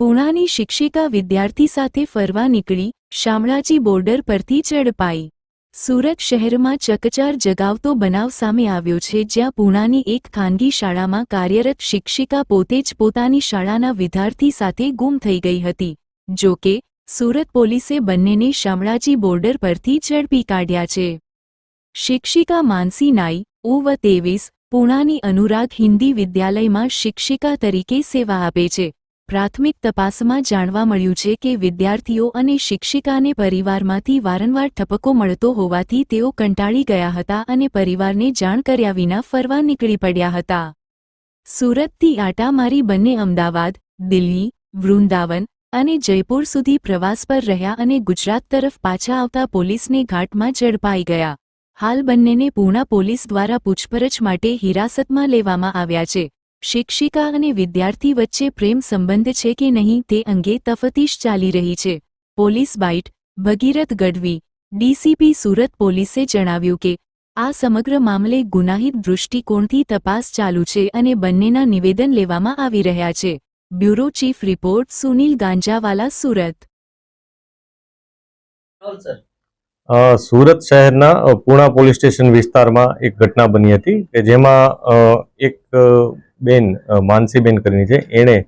સુરતની શિક્ષિકા વિદ્યાર્થી સાથે ફરવા નીકળી, શામળાજી બોર્ડર પરથી ઝડપાઈ. સુરત શહેરમાં ચકચાર જગાવતો બનાવ સામે આવ્યો છે જ્યાં પૂણાની એક ખાનગી શાળામાં કાર્યરત શિક્ષિકા પોતે જ પોતાની શાળાના વિદ્યાર્થી સાથે ગુમ થઈ ગઈ હતી. જો કે, સુરત પોલીસે બંનેને શામળાજી બોર્ડર પરથી ઝડપી કાઢ્યા છે. શિક્ષિકા માનસી નાઈ, ઉવ તેવીસ પૂણાની અનુરાગ હિન્દી વિદ્યાલયમાં શિક્ષિકા તરીકે સેવા આપે છે. પ્રાથમિક તપાસમાં જાણવા મળ્યું છે કે વિદ્યાર્થીઓ અને શિક્ષિકાને પરિવારમાંથી વારંવાર ઠપકો મળતો હોવાથી તેઓ કંટાળી ગયા હતા અને પરિવારને જાણ કર્યા વિના ફરવા નીકળી પડ્યા હતા. સુરતથી આટામારી બંને અમદાવાદ, દિલ્હી, વૃંદાવન અને જયપુર સુધી પ્રવાસ પર રહ્યા અને ગુજરાત તરફ પાછા આવતા પોલીસને ઘાટમાં ઝડપાઈ ગયા. હાલ બંનેને પૂણા પોલીસ દ્વારા પૂછપરછ માટે હિરાસતમાં લેવામાં આવ્યા છે. શિક્ષિકા અને વિદ્યાર્થી વચ્ચે પ્રેમ સંબંધ છે કે નહીં તે અંગે તફતીશ ચાલી રહી છે. Police byte, Bhagirath Gadhvi, DCP Surat પોલીસે જણાવ્યું કે, આ સમગ્ર મામલે ગુનાહિત દૃષ્ટિકોણથી તપાસ ચાલુ છે અને બંનેના નિવેદન લેવામાં આવી રહ્યા છે. Bureau chief report Sunil Ganjawala, Surat. Surat શહેરના પૂણા પોલીસ સ્ટેશન વિસ્તારમાં એક ઘટના બની હતી કે જેમાં એક બેન માનસીબેન કરીને છે. એણે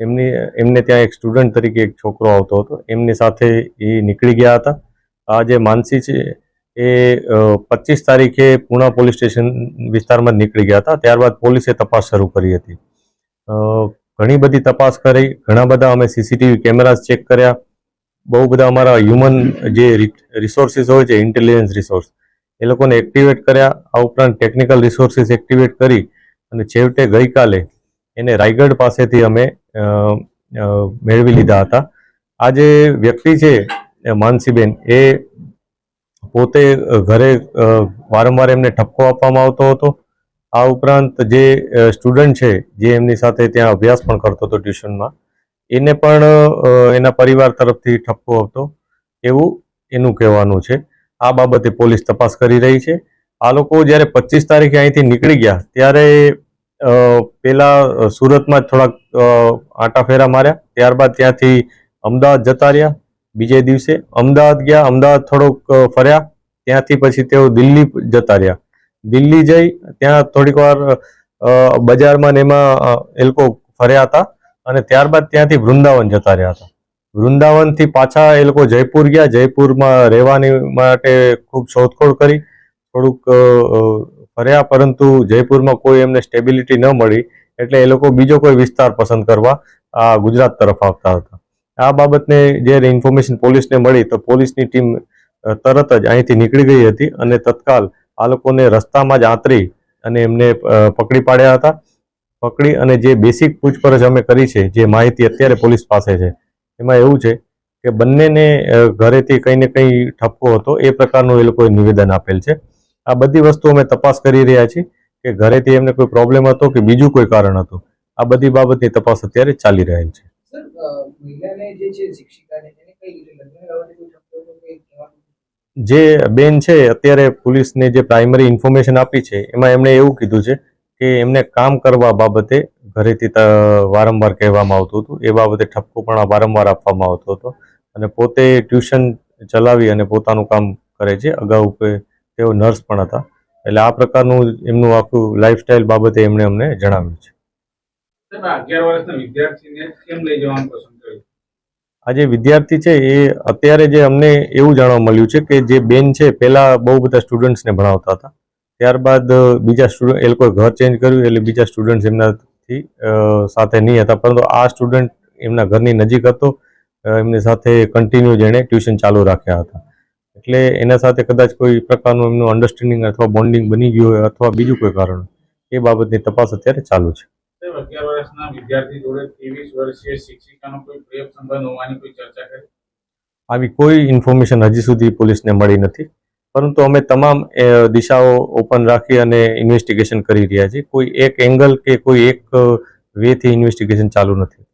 એમની, એમને ત્યાં એક સ્ટુડન્ટ તરીકે એક છોકરો આવતો હતો. એમની સાથે એ નીકળી ગયા હતા. આ જે માનસી છે એ પચીસ તારીખે પૂણા પોલીસ સ્ટેશન વિસ્તારમાં નીકળી ગયા હતા. ત્યારબાદ પોલીસે તપાસ શરૂ કરી હતી. ઘણી બધી તપાસ કરી. ઘણા બધા અમે સીસીટીવી કેમેરાઝ ચેક કર્યા. બહુ બધા અમારા હ્યુમન જે રિસોર્સિસ હોય છે ઇન્ટેલિજન્સ રિસોર્સ એ લોકોને એક્ટિવેટ કર્યા. આ ઉપરાંત ટેકનિકલ રિસોર્સિસ એક્ટિવેટ કરી અને છેવટે ગઈકાલે એને રાયગઢ પાસેથી અમે મેળવી લીધા હતા. આ જે વ્યક્તિ છે માનસીબેન, એ પોતે ઘરે વારંવાર એમને ઠપકો આપવામાં આવતો હતો. આ ઉપરાંત જે સ્ટુડન્ટ છે, જે એમની સાથે ત્યાં અભ્યાસ પણ કરતો હતો ટ્યુશનમાં એને પણ એના પરિવાર તરફથી ઠપકો હતો. એવું એનું કહેવાનું છે. આ બાબતે પોલીસ તપાસ કરી રહી છે. આ લોકો જ્યારે પચીસ તારીખે અહીંથી નીકળી ગયા, ત્યારે પહેલાં સુરતમાં જ થોડાક આંટા ફેરા માર્યા. ત્યારબાદ ત્યાંથી અમદાવાદ જતા રહ્યા. બીજે દિવસે અમદાવાદ ગયા. અમદાવાદ થોડોક ફર્યા. ત્યાંથી પછી તેઓ દિલ્હી જતા રહ્યા. દિલ્હી જઈ ત્યાં થોડીક વાર બજારમાં ને એમાં એ લોકો ફર્યા હતા. અને ત્યારબાદ ત્યાંથી વૃંદાવન જતા રહ્યા હતા. વૃંદાવનથી પાછા એ લોકો જયપુર ગયા. જયપુરમાં રહેવાની માટે ખૂબ શોધખોળ કરી. થોડુંક ફર્યા, પરંતુ જયપુરમાં કોઈ એમને સ્ટેબિલિટી ન મળી, એટલે એ લોકો બીજો કોઈ વિસ્તાર પસંદ કરવા આ ગુજરાત તરફ આવતા હતા. આ બાબતને જ્યારે ઇન્ફોર્મેશન પોલીસને મળી, તો પોલીસની ટીમ તરત જ અહીંથી નીકળી ગઈ હતી અને તત્કાલ આ લોકોને રસ્તામાં જ આંતરી અને એમને પકડી પાડ્યા હતા. પકડી અને જે બેસિક પૂછપરછ અમે કરી છે જે માહિતી અત્યારે પોલીસ પાસે છે એમાં એવું છે કે બંનેને ઘરેથી કંઈ ને કંઈ ઠપકો હતો એ પ્રકારનું એ લોકોએ નિવેદન આપેલ છે. આ બધી વસ્તુ અમે તપાસ કરી રહ્યા છીએ કે ઘરેથી એમને કોઈ પ્રોબ્લેમ હતો કે બીજું કોઈ કારણ હતું. આ બધી બાબતની તપાસ અત્યારે ચાલી રહેલ છે. જે બેન છે અત્યારે પોલીસને જે પ્રાઇમરી ઇન્ફોર્મેશન આપી છે એમાં એમણે એવું કીધું છે કે એમને કામ કરવા બાબતે ઘરેથી વારંવાર કહેવામાં આવતું હતું. એ બાબતે ઠપકો પણ વારંવાર આપવામાં આવતો હતો. અને પોતે ટ્યુશન ચલાવી અને પોતાનું કામ કરે છે. અગાઉ તેઓ નર્સ પણ હતા. એટલે આ પ્રકારનું એમનું આખું લાઈફસ્ટાઈલ બાબતે એમણે અમને જણાવ્યું છે. આ જે વિદ્યાર્થી છે એ અત્યારે જે અમને એવું જાણવા મળ્યું છે કે જે બેન છે પહેલા બહુ બધા સ્ટુડન્ટ્સને ભણાવતા હતા. ત્યારબાદ બીજા સ્ટુડન્ટ એ લોકોએ ઘર ચેન્જ કર્યું એટલે બીજા સ્ટુડન્ટ્સ એમનાથી સાથે નહીં હતા. પરંતુ આ સ્ટુડન્ટ એમના ઘરની નજીક હતો. એમની સાથે કન્ટિન્યુ જેણે ટ્યુશન ચાલુ રાખ્યા હતા. એટલે એના સાથે કદાચ કોઈ પ્રકારનું એમનું અન્ડરસ્ટેન્ડિંગ અથવા બોન્ડિંગ બની ગયું હોય અથવા બીજું કોઈ કારણ એ બાબતની તપાસ અત્યારે ચાલુ છે. અગિયાર વર્ષના વિદ્યાર્થી જોડે ત્રેવીસ વર્ષીય શિક્ષિકાનો કોઈ પ્રેમ સંબંધ હોવાની કોઈ ચર્ચા કરી? આવી કોઈ ઇન્ફોર્મેશન હજી સુધી પોલીસને મળી નથી. પરંતુ અમે તમામ દિશાઓ ઓપન રાખી અને ઇન્વેસ્ટિગેશન કરી રહ્યા છીએ. કોઈ એક એંગલ કે કોઈ એક વેથી ઇન્વેસ્ટિગેશન ચાલુ નથી.